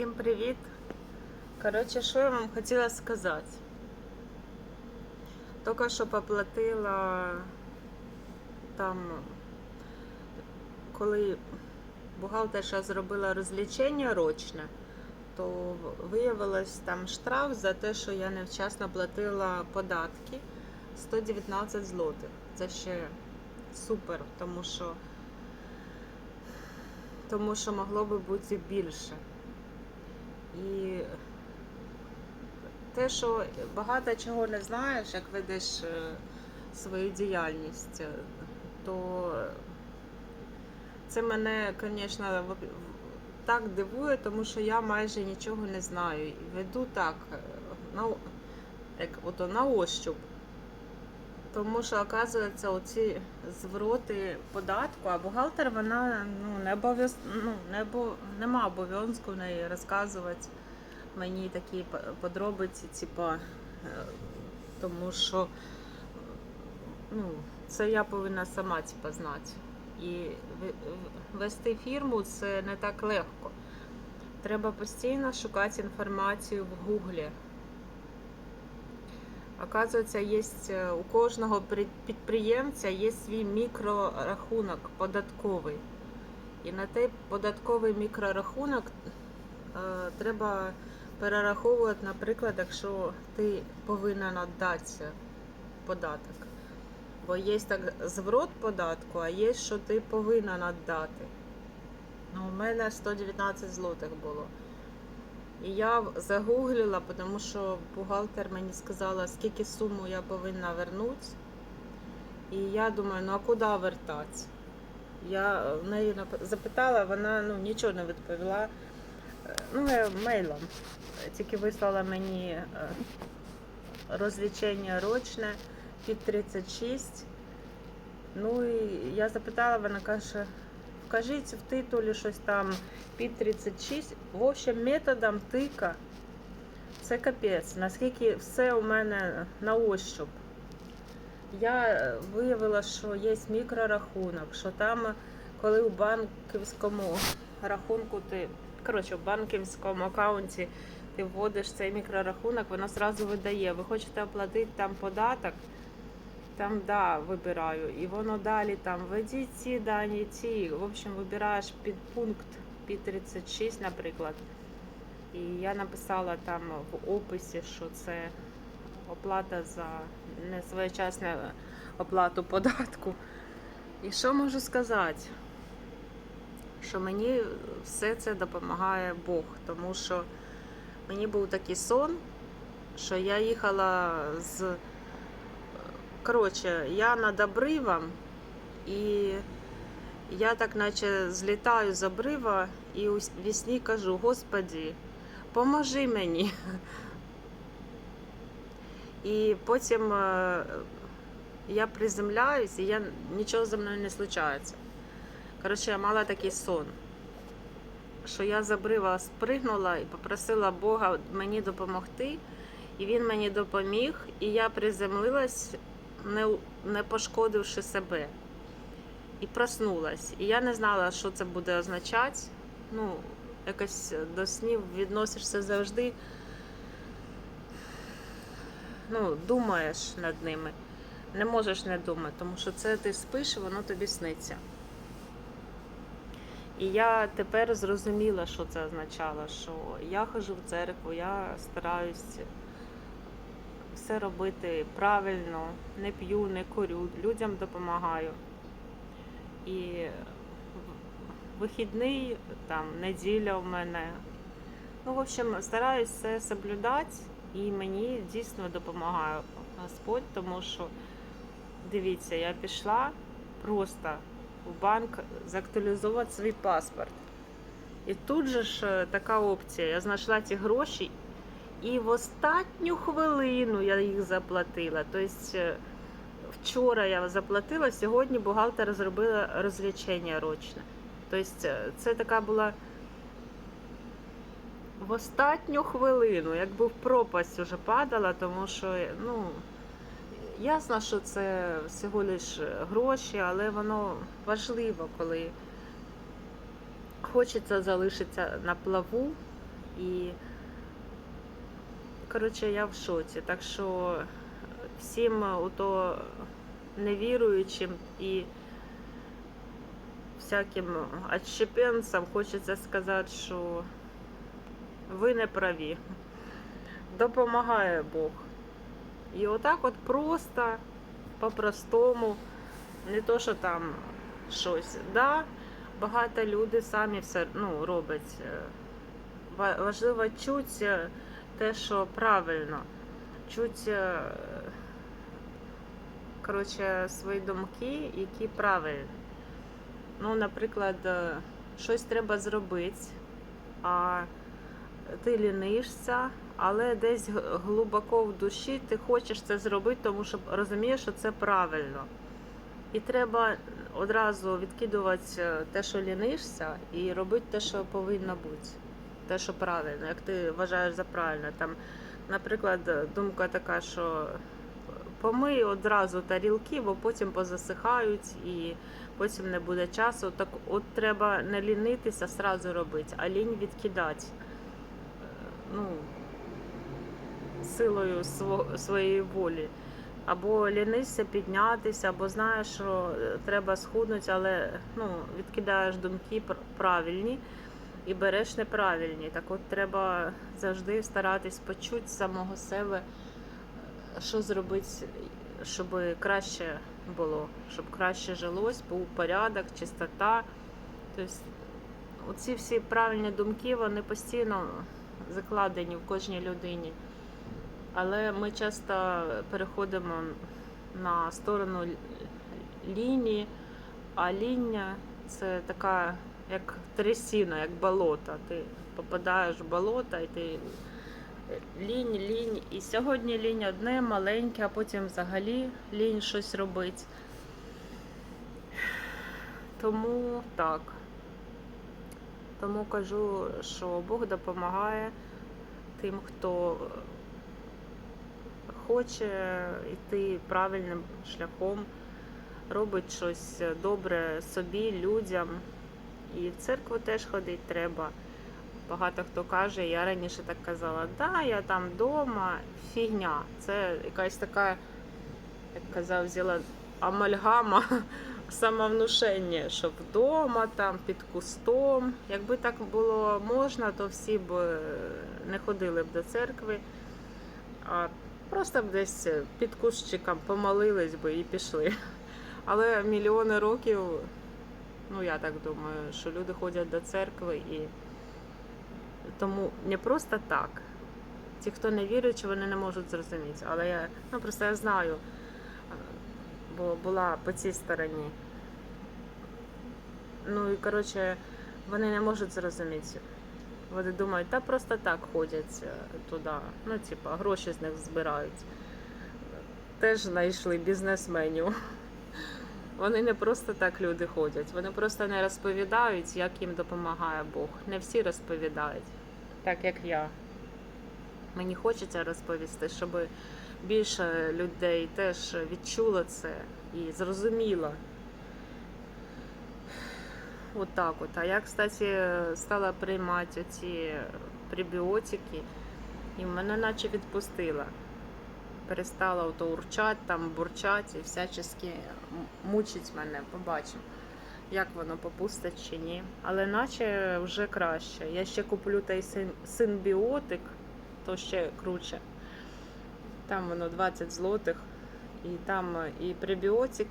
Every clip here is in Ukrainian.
Всім привіт! Коротше, що я вам хотіла сказати? Тільки що поплатила там, коли бухгалтерша зробила розлічення рочне, то виявилось там штраф за те, що я невчасно платила податки 119 злотих. Це ще супер, тому що тому що могло би бути більше. І те, що багато чого не знаєш, як ведеш е, свою діяльність, е, то це мене, звісно, так дивує, тому що я майже нічого не знаю. Веду так, е, на, як ото на ощуп. Тому що, оказується, оці звороти податку, а бухгалтер вона ну, не обов'яз... ну, не обо... нема обов'язку в неї розказувати мені такі подробиці, типа, е, тому що ну, це я повинна сама типа, знати. І вести фірму це не так легко. Треба постійно шукати інформацію в Гуглі. Оказується, є е, у кожного підприємця є свій мікрорахунок податковий. І на той податковий мікрорахунок е, треба перераховувати, наприклад, якщо ти повинен віддати податок. Бо є так зворот податку, а є, що ти повинен віддати. Ну, у мене 119 злотих було. І я загуглила, тому що бухгалтер мені сказала, скільки суму я повинна вернути. І я думаю, ну а куди вертатися? Я в неї запитала, вона ну, нічого не відповіла. Е, Ну, я мейлом. Тільки вислала мені е, розлічення рочне під 36. Ну і я запитала, вона каже, вкажіть в титулі щось там під 36. В общем, методом тика це капець. Наскільки все у мене на ощуп. Я виявила, що є мікрорахунок, що там, коли у банківському рахунку ти, коротше, в банківському аккаунті ти вводиш цей мікрорахунок, воно одразу видає. Ви хочете оплатити там податок, там да, вибираю. І воно далі там введіть ці дані, ці. В общем, вибираєш під пункт під 36, наприклад. І я написала там в описі, що це оплата за несвоєчасну оплату податку. І що можу сказати? Що мені все це допомагає Бог, тому що мені був такий сон, що я їхала з. Коротше, я над обривом, і я так наче злітаю з обрива і у вісні кажу: Господі, поможи мені. І потім е, я приземляюсь, і я, нічого зі мною не случається. Коротше, я мала такий сон, що я з обрива спригнула і попросила Бога мені допомогти. І він мені допоміг, і я приземлилась, не, не пошкодивши себе. І проснулась. І я не знала, що це буде означати. Ну, якось до снів відносишся завжди ну, думаєш над ними. Не можеш не думати, тому що це ти спиш, і воно тобі сниться. І я тепер зрозуміла, що це означало, що я хожу в церкву, я стараюсь все робити правильно, не п'ю, не курю, людям допомагаю. І вихідний, там, неділя в мене. Ну, в общем, стараюсь все соблюдати, і мені дійсно допомагає Господь, тому що дивіться, я пішла просто в банк заактуалізувати свій паспорт. І тут же ж е, така опція. Я знайшла ці гроші, і в останню хвилину я їх заплатила. Тобто е, вчора я заплатила, сьогодні бухгалтер зробила розлічення рочне. Тобто е, це така була в останню хвилину, якби в пропасть уже падала, тому що ну, ясно, що це всього лиш гроші, але воно важливо, коли хочеться залишитися на плаву І, коротше, я в шоці. Так що всім ото невіруючим і всяким отщепенцям хочеться сказати, що ви не праві. Допомагає Бог. І отак от просто, по-простому, не то, що там щось. Да, багато люди самі все ну, роблять. Е, Важливо чути е, те, що правильно. Чуть, е, коротше, свої думки, які правильні. Ну, наприклад, е, щось треба зробити, а ти лінишся, але десь глибоко в душі ти хочеш це зробити, тому що розумієш, що це правильно. І треба одразу відкидувати е, те, що лінишся, і робити те, що повинно бути. Те, що правильно, як ти вважаєш за правильне. Там, наприклад, думка така, що помий одразу тарілки, бо потім позасихають і потім не буде часу. Так от треба не лінитися, сразу робити, а лінь відкидати. Е, Ну, силою сво- своєї волі. Або лінишся піднятися, або знаєш, що треба схуднути, але ну, відкидаєш думки правильні і береш неправильні. Так от треба завжди старатись почути з самого себе, що зробити, щоб краще було, щоб краще жилось, був порядок, чистота. Тобто, оці всі правильні думки, вони постійно закладені в кожній людині. Але ми часто переходимо на сторону лінії, а лінія це така як трясіна, як болото. Ти попадаєш в болото і ти лінь, лінь. І сьогодні лінь одне маленьке, а потім взагалі лінь щось робить. Тому так. Тому кажу, що Бог допомагає тим, хто хоче йти правильним шляхом, робить щось добре собі, людям. І в церкву теж ходити треба. Багато хто каже, я раніше так казала, да, я там вдома, фігня. Це якась така, як казав, взяла амальгама самовнушення, що вдома, там, під кустом. Якби так було можна, то всі б е, не ходили б до церкви, а просто б десь під кущиком помолились би і пішли. Але мільйони років, ну я так думаю, що люди ходять до церкви і тому не просто так. Ті, хто не віруючи, вони не можуть зрозуміти. Але я ну просто я знаю, е, бо була по цій стороні. Ну і коротше, вони не можуть зрозуміти. Вони думають, та просто так ходять е, туди. Ну, типа, гроші з них збирають. Теж знайшли бізнесменів. Вони не просто так люди ходять, вони просто не розповідають, як їм допомагає Бог. Не всі розповідають, так як я. Мені хочеться розповісти, щоб більше людей теж відчуло це і зрозуміло. Отак от. А я, кстати, стала приймати ці пребіотики, і мене наче відпустила. Перестала ото урчати, там бурчати і всячески мучить мене, побачимо, як воно попустить чи ні. Але наче вже краще. Я ще куплю той синбіотик, то ще круче. Там воно 20 злотих. І там і пребіотик,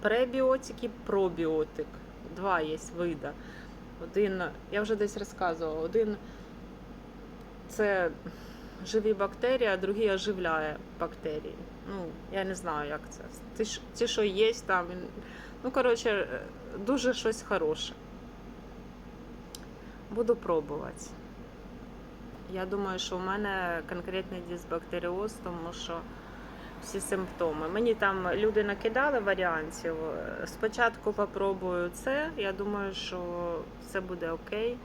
пребіотик і пробіотик. Два є вида. Один, я вже десь розказувала, один це живі бактерії, а другий оживляє бактерії. Ну, я не знаю, як це. Ті, ті, що є там. Ну, коротше, е, дуже щось хороше. Буду пробувати. Я думаю, що у мене конкретний дисбактеріоз, тому що всі симптоми. Мені там люди накидали варіантів. Е, Спочатку попробую це. Я думаю, що все буде окей,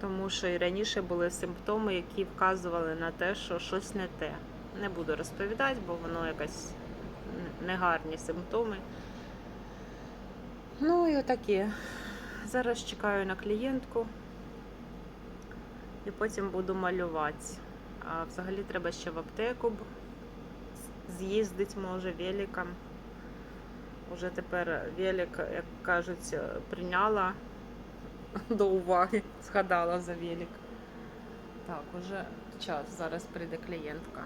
тому що і раніше були симптоми, які вказували на те, що щось не те. Не буду розповідати, бо воно якась негарні симптоми. Ну і отакі. Зараз чекаю на клієнтку. І потім буду малювати. А взагалі треба ще в аптеку з'їздити, може, великом. Уже тепер велик, як кажуть, прийняла до уваги, згадала за велик. Так, уже час, зараз прийде клієнтка.